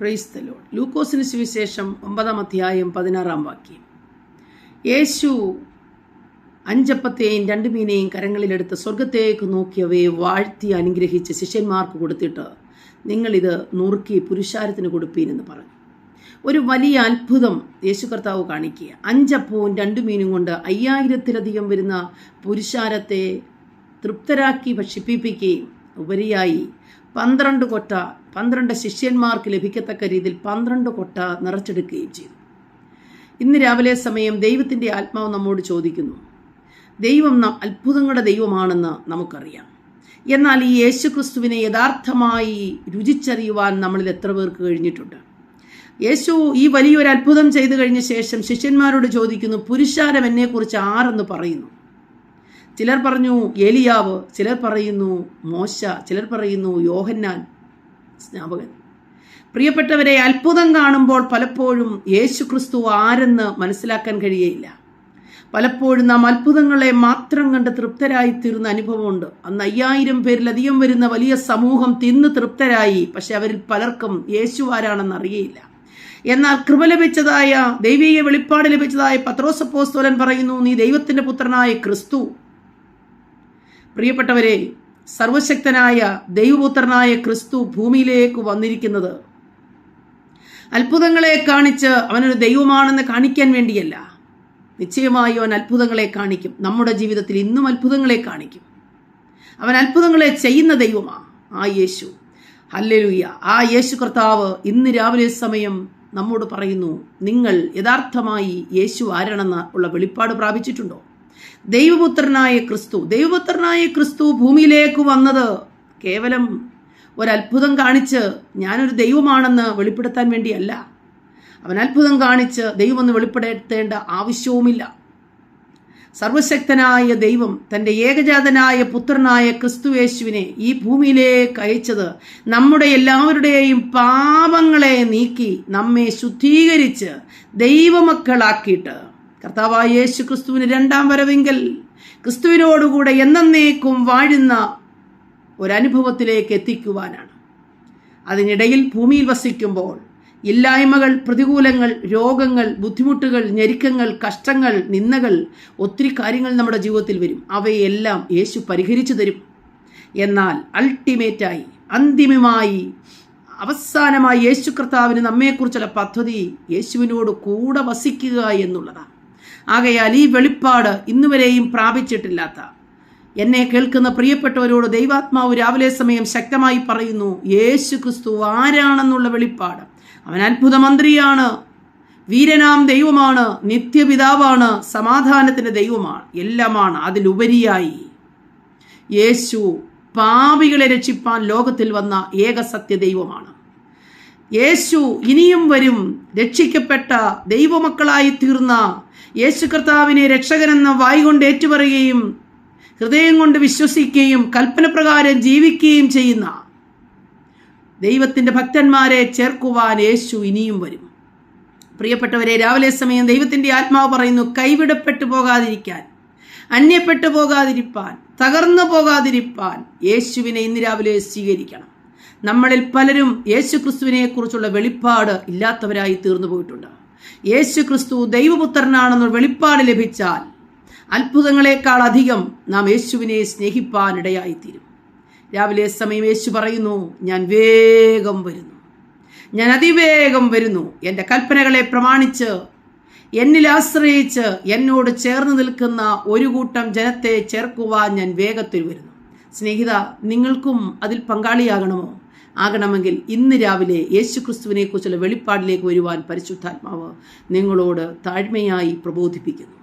Price ലൂക്കോസിന് സുവിശേഷം ഒമ്പതാം അധ്യായം പതിനാറാം വാക്യം. യേശു അഞ്ചപ്പത്തെയും രണ്ടു മീനെയും കരങ്ങളിലെടുത്ത് സ്വർഗത്തേക്ക് നോക്കിയവയെ വാഴ്ത്തി അനുഗ്രഹിച്ച് ശിഷ്യന്മാർക്ക് കൊടുത്തിട്ട് നിങ്ങളിത് നുറുക്കി പുരുഷാരത്തിന് കൊടുപ്പീനെന്ന് പറഞ്ഞു. ഒരു വലിയ അത്ഭുതം യേശു കർത്താവ് കാണിക്കുക. അഞ്ചപ്പവും രണ്ടു മീനും കൊണ്ട് അയ്യായിരത്തിലധികം വരുന്ന പുരുഷാരത്തെ തൃപ്തരാക്കി ഭക്ഷിപ്പിക്കുകയും ഉപരിയായി പന്ത്രണ്ട് കൊട്ട പന്ത്രണ്ട് ശിഷ്യന്മാർക്ക് ലഭിക്കത്തക്ക രീതിയിൽ പന്ത്രണ്ട് കൊട്ട നിറച്ചെടുക്കുകയും ചെയ്തു. ഇന്ന് രാവിലെ സമയം ദൈവത്തിന്റെ ആത്മാവ് നമ്മോട് ചോദിക്കുന്നു ദൈവം നാം അത്ഭുതങ്ങളുടെ ദൈവമാണെന്ന് നമുക്കറിയാം. എന്നാൽ ഈ യേശുക്രിസ്തുവിനെ യഥാർത്ഥമായി രുചിച്ചറിയുവാൻ നമ്മളിൽ എത്ര പേർക്ക് കഴിഞ്ഞിട്ടുണ്ട്? യേശു ഈ വലിയൊരു അത്ഭുതം ചെയ്തു കഴിഞ്ഞ ശേഷം ശിഷ്യന്മാരോട് ചോദിക്കുന്നു പുരുഷാരം എന്നെക്കുറിച്ച് ആരെന്ന് പറയുന്നു? ചിലർ പറഞ്ഞു ഏലിയാവ്. ചിലർ പറയുന്നു മോശ. ചിലർ പറയുന്നു യോഹന്നാൻ. സ്നാപകൻ. പ്രിയപ്പെട്ടവരെ അത്ഭുതം കാണുമ്പോൾ പലപ്പോഴും യേശു ക്രിസ്തു ആരെന്ന് മനസ്സിലാക്കാൻ കഴിയയില്ല. പലപ്പോഴും നാം അത്ഭുതങ്ങളെ മാത്രം കണ്ട് തൃപ്തരായി തീർന്ന അനുഭവമുണ്ട്. അന്ന് അയ്യായിരം പേരിലധികം വരുന്ന വലിയ സമൂഹം തിന്ന് തൃപ്തരായി പക്ഷെ അവരിൽ പലർക്കും യേശു ആരാണെന്ന് അറിയയില്ല. എന്നാൽ കൃപ ലഭിച്ചതായ ദൈവീയ വെളിപ്പാട് ലഭിച്ചതായ പത്രോസപ്പോസ്തോലൻ പറയുന്നു നീ ദൈവത്തിന്റെ പുത്രനായ ക്രിസ്തു. പ്രിയപ്പെട്ടവരെ സർവശക്തനായ ദൈവപുത്രനായ ക്രിസ്തു ഭൂമിയിലേക്ക് വന്നിരിക്കുന്നത് അത്ഭുതങ്ങളെ കാണിച്ച് അവനൊരു ദൈവമാണെന്ന് കാണിക്കാൻ വേണ്ടിയല്ല. നിശ്ചയമായും അവൻ അത്ഭുതങ്ങളെ കാണിക്കും. നമ്മുടെ ജീവിതത്തിൽ ഇന്നും അത്ഭുതങ്ങളെ കാണിക്കും. അവൻ അത്ഭുതങ്ങളെ ചെയ്യുന്ന ദൈവമാ ആ യേശു. ഹല്ലലുയ്യ ആ യേശു കർത്താവ് ഇന്ന് രാവിലെ സമയം നമ്മോട് പറയുന്നു നിങ്ങൾ യഥാർത്ഥമായി യേശു ആരാണെന്ന് ഉള്ള വെളിപ്പാട് പ്രാപിച്ചിട്ടുണ്ടോ? ദൈവപുത്രനായ ക്രിസ്തു ദൈവപുത്രനായ ക്രിസ്തു ഭൂമിയിലേക്ക് വന്നത് കേവലം ഒരത്ഭുതം കാണിച്ച് ഞാനൊരു ദൈവമാണെന്ന് വെളിപ്പെടുത്താൻ വേണ്ടിയല്ല. അവൻ അത്ഭുതം കാണിച്ച് ദൈവമെന്ന് വെളിപ്പെടുത്തേണ്ട ആവശ്യവുമില്ല. സർവശക്തനായ ദൈവം തന്റെ ഏകജാതനായ പുത്രനായ ക്രിസ്തുവേശുവിനെ ഈ ഭൂമിയിലേക്ക് അയച്ചത് നമ്മുടെ എല്ലാവരുടെയും പാപങ്ങളെ നീക്കി നമ്മെ ശുദ്ധീകരിച്ച് ദൈവമക്കളാക്കിയിട്ട്. കർത്താവായ യേശു ക്രിസ്തുവിന് രണ്ടാം വരവെങ്കിൽ ക്രിസ്തുവിനോടുകൂടെ എന്നേക്കും വാഴുന്ന ഒരനുഭവത്തിലേക്ക് എത്തിക്കുവാനാണ്. അതിനിടയിൽ ഭൂമിയിൽ വസിക്കുമ്പോൾ ഇല്ലായ്മകൾ പ്രതികൂലങ്ങൾ രോഗങ്ങൾ ബുദ്ധിമുട്ടുകൾ ഞെരുക്കങ്ങൾ കഷ്ടങ്ങൾ നിന്ദകൾ ഒത്തിരി കാര്യങ്ങൾ നമ്മുടെ ജീവിതത്തിൽ വരും. അവയെല്ലാം യേശു പരിഹരിച്ചു തരും. എന്നാൽ അൾട്ടിമേറ്റായി അന്തിമമായി അവസാനമായി യേശു കർത്താവിന് നമ്മെക്കുറിച്ചുള്ള പദ്ധതി യേശുവിനോട് കൂടെ വസിക്കുക എന്നുള്ളതാണ്. ആകയാൽ ഈ വെളിപ്പാട് ഇന്നുവരെയും പ്രാപിച്ചിട്ടില്ലാത്ത. എന്നെ കേൾക്കുന്ന പ്രിയപ്പെട്ടവരോട് ദൈവാത്മാവ് രാവിലെ സമയം ശക്തമായി പറയുന്നു യേശു ക്രിസ്തു ആരാണെന്നുള്ള വെളിപ്പാട്? അവൻ അത്ഭുതമന്ത്രിയാണ്. വീരനാം ദൈവമാണ്. നിത്യപിതാവാണ്. സമാധാനത്തിന്റെ ദൈവമാണ്. എല്ലാമാണ് അതിലുപരിയായി. യേശു പാപികളെ രക്ഷിപ്പാൻ ലോകത്തിൽ വന്ന ഏക സത്യ ദൈവമാണ് യേശു ഇനിയും വരും. രക്ഷിക്കപ്പെട്ട ദൈവമക്കളായി തീർന്ന യേശു കർത്താവിനെ രക്ഷകനെന്ന വായി കൊണ്ട് ഏറ്റുപറയുകയും ഹൃദയം കൊണ്ട് വിശ്വസിക്കുകയും കൽപ്പനപ്രകാരം ജീവിക്കുകയും ചെയ്യുന്ന ദൈവത്തിന്റെ ഭക്തന്മാരെ ചേർക്കുവാൻ യേശു ഇനിയും വരും. പ്രിയപ്പെട്ടവരെ രാവിലെ സമയം ദൈവത്തിന്റെ ആത്മാവ് പറയുന്നു കൈവിടപ്പെട്ടു പോകാതിരിക്കാൻ അന്യപ്പെട്ടു പോകാതിരിപ്പാൻ തകർന്നു പോകാതിരിപ്പാൻ യേശുവിനെ ഇന്ന് രാവിലെ സ്വീകരിക്കണം. നമ്മളിൽ പലരും യേശു ക്രിസ്തുവിനെ കുറിച്ചുള്ള വെളിപ്പാട് ഇല്ലാത്തവരായി തീർന്നു പോയിട്ടുണ്ട്. യേശു ക്രിസ്തു ദൈവപുത്രനാണെന്ന വെളിപ്പാട് ലഭിച്ചാൽ അത്ഭുതങ്ങളെക്കാൾ അധികം നാം യേശുവിനെ സ്നേഹിപ്പാനിടയായിത്തീരും. രാവിലെ സമയം യേശു പറയുന്നു ഞാൻ വേഗം വരുന്നു. ഞാൻ അതിവേഗം വരുന്നു. എന്റെ കൽപ്പനകളെ പ്രമാണിച്ച് എന്നിൽ ആശ്രയിച്ച് എന്നോട് ചേർന്ന് നിൽക്കുന്ന ഒരു കൂട്ടം ജനത്തെ ചേർക്കുവാൻ ഞാൻ വേഗത്തിൽ വരുന്നു. സ്നേഹിത നിങ്ങൾക്കും അതിൽ പങ്കാളിയാകണമോ? ആകണമെങ്കിൽ ഇന്ന് രാവിലെ യേശു ക്രിസ്തുവിനെ കുറിച്ചുള്ള വെളിപ്പാടിലേക്ക് വരുവാൻ പരിശുദ്ധാത്മാവ് നിങ്ങളോട് താഴ്മയായി പ്രബോധിപ്പിക്കുന്നു.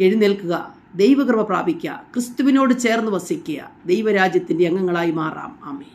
എഴുന്നേൽക്കുക ദൈവകൃപ പ്രാപിക്കുക ക്രിസ്തുവിനോട് ചേർന്ന് വസിക്കുക ദൈവരാജ്യത്തിന്റെ അംഗങ്ങളായി മാറാം. ആമേ